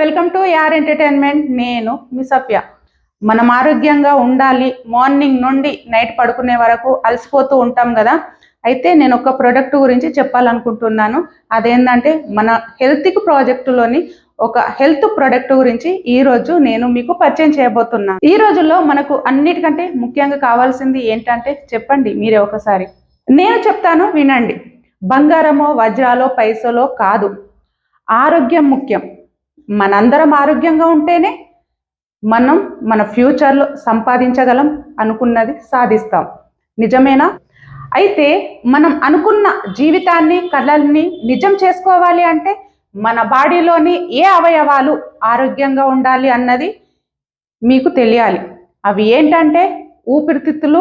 Welcome to యార్ entertainment. నేను మిసప్య మనం ఆరోగ్యంగా ఉండాలి. మార్నింగ్ నుండి నైట్ పడుకునే వరకు అలసిపోతూ ఉంటాం కదా. అయితే నేను ఒక ప్రోడక్ట్ గురించి చెప్పాలనుకుంటున్నాను. అదేంటంటే మన హెల్త్కి ప్రాజెక్టులోని ఒక హెల్త్ ప్రోడక్ట్ గురించి ఈ రోజు నేను మీకు పరిచయం చేయబోతున్నాను ఈ రోజుల్లో మనకు అన్నిటికంటే ముఖ్యంగా కావాల్సింది ఏంటంటే చెప్పండి మీరే ఒకసారి. నేను చెప్తాను వినండి. బంగారమో వజ్రాలో పైసలో కాదు. ఆరోగ్యం ముఖ్యం. మనందరం ఆరోగ్యంగా ఉంటేనే మనం మన ఫ్యూచర్లో సంపాదించగలం అనుకున్నది సాధిస్తాం. నిజమేనా? అయితే మనం అనుకున్న జీవితాన్ని కళల్ని నిజం చేసుకోవాలి అంటే మన బాడీలోని ఏ అవయవాలు ఆరోగ్యంగా ఉండాలి అన్నది మీకు తెలియాలి. అవి ఏంటంటే ఊపిరితిత్తులు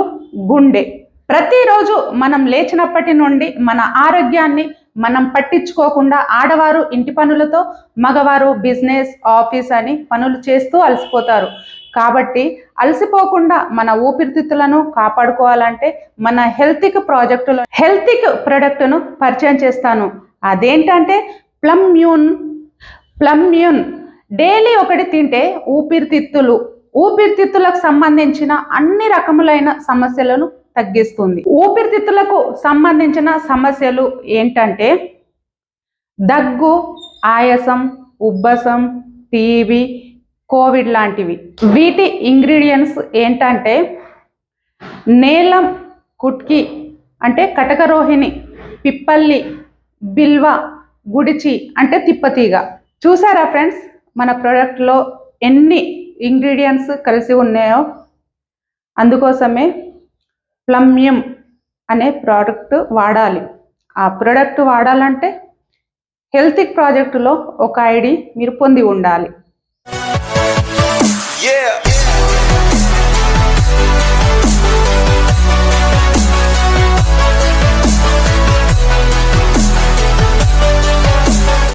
గుండె. ప్రతిరోజు మనం లేచినప్పటి నుండి మన ఆరోగ్యాన్ని మనం పట్టించుకోకుండా ఆడవారు ఇంటి పనులతో మగవారు బిజినెస్ ఆఫీస్ అని పనులు చేస్తూ అలసిపోతారు. కాబట్టి అలసిపోకుండా మన ఊపిరితిత్తులను కాపాడుకోవాలంటే మన హెల్తిక్ ప్రాజెక్టులో హెల్తిక్ ప్రొడక్ట్ను పరిచయం చేస్తాను. అదేంటంటే ప్లమ్యూన్ ప్లమ్యూన్ డైలీ ఒకటి తింటే ఊపిరితిత్తులు ఊపిరితిత్తులకు సంబంధించిన అన్ని రకములైన సమస్యలను తగ్గిస్తుంది. ఊపిరితిత్తులకు సంబంధించిన సమస్యలు ఏంటంటే దగ్గు ఆయాసం ఉబ్బసం టీబీ కోవిడ్ లాంటివి. వీటి ఇంగ్రీడియంట్స్ ఏంటంటే నేలం కుట్కి అంటే కటకరోహిణి పిప్పల్లి బిల్వ గుడిచి అంటే తిప్పతీగ. చూసారా ఫ్రెండ్స్ మన ప్రోడక్ట్లో ఎన్ని ఇంగ్రీడియంట్స్ కలిసి ఉన్నాయో? అందుకోసమే ప్లమ్యం అనే ప్రోడక్ట్ వాడాలి ఆ ప్రోడక్ట్ వాడాలంటే హెల్తిక్ ప్రాజెక్టులో ఒక ఐడి మీరు పొంది ఉండాలి Yeah.